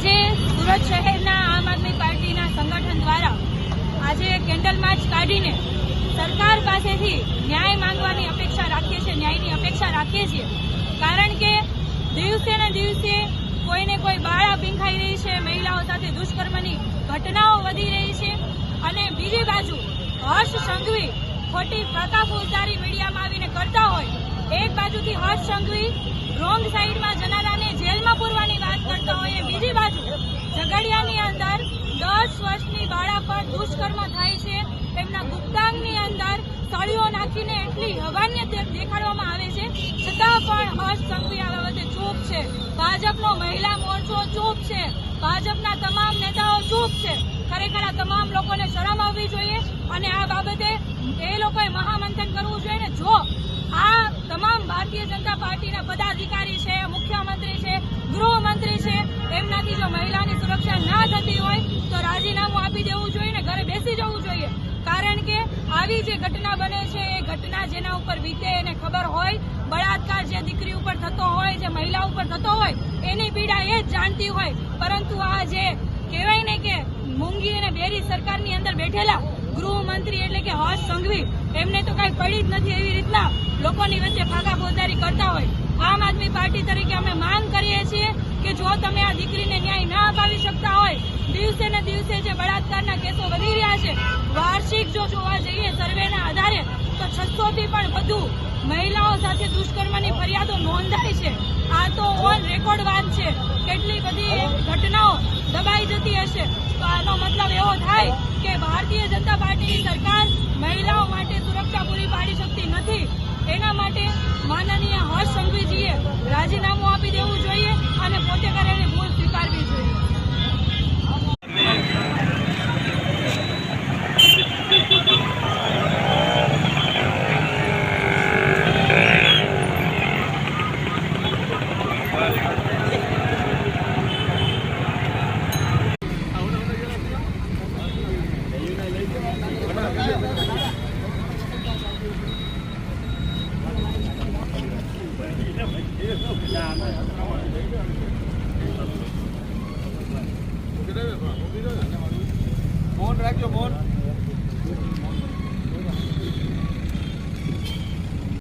આજે સુરત શહેરના આમ આદમી પાર્ટીના સંગઠન દ્વારા આજે કેન્ડલ માર્ચ કાઢીને સરકાર પાસેથી ન્યાય માંગવાની અપેક્ષા રાખીએ છીએ, ન્યાયની અપેક્ષા રાખીએ છીએ. કારણ કે દિવસે ને દિવસે કોઈને કોઈ બાળા પીંખાઈ રહી છે, મહિલાઓ સાથે દુષ્કર્મની ઘટનાઓ વધી રહી છે અને બીજી બાજુ હર્ષ સંઘવી ખોટી ફાકા ફોજદારી મીડિયામાં આવીને કરતા હોય, એક બાજુથી હર્ષ સંઘવી રોંગ સાઈડમાં જનારાને જેલમાં પૂરવાની વાત કરતા હોય અને બીજી બાજુ ઝઘડિયાની અંદર દસ વર્ષની બાળા પર દુષ્કર્મ થાય છે. તેમના ગુપ્તાંગની અંદર સળીઓ નાખીને એટલી હવાન્ય દેખાડવામાં આવે છે. છતાં પણ હર્ષ સંઘવી બાબતે ચૂપ છે. ભાજપનો મહિલા મોરચો ચૂપ છે. ભાજપના તમામ નેતાઓ ચૂપ છે. ખરેખર આ તમામ લોકોને શરમ આવવી જોઈએ અને આ બાબતે એ લોકોએ મહામંથન કરવું જોઈએ ને જો આ તમામ ભારતીય જનતા પાર્ટીના પદાધિકારી છે, મુખ્યમંત્રી છે, ગૃહમંત્રી છે, એમનાથી જો મહિલાની સુરક્ષા ના થતી હોય તો રાજીનામું આપી દેવું જોઈએ ને ઘરે બેસી જવું જોઈએ. કારણ કે આવી જે ઘટના બને છે, એ ઘટના જેના ઉપર વીતે એને ખબર હોય, બળાત્કાર જે દીકરી ઉપર થતો હોય, જે મહિલા ઉપર થતો હોય, એની પીડા એ જ જાણતી હોય. પરંતુ આ જે કહેવાય ને કે મૂંગી અને બેરી સરકારની અંદર બેઠેલા ગૃહમંત્રી એટલે કે હર્ષ સંઘવી, એમને તો કઈ પડી જ નથી એવી રીતના લોકોની વચ્ચે ફાકા ફોજદારી કરતા હોય. આમ આદમી પાર્ટી તરીકે અમે માંગ કરીએ છીએ કે જો તમે આ દીકરીને ન્યાય ના અપાવી શકતા દિવસે ને દિવસે જે બળાત્કારના કેસો વધી રહ્યા છે, વાર્ષિક જો જોવા જઈએ સર્વેના આધારે, તો છસો થી પણ વધુ મહિલાઓ સાથે દુષ્કર્મની ફરિયાદો નોંધાઈ છે. આ તો ઓન રેકોર્ડ વાત છે. કેટલી બધી ઘટનાઓ દબાઈ જતી હશે. તો આનો મતલબ એવો થાય કે ભારતીય જનતા પાર્ટીની સરકાર મહિલાઓ માટે સુરક્ષા પૂરી પાડી શકતી નથી. એના માટે માનનીય હર્ષ સંઘવીજીએ રાજીનામું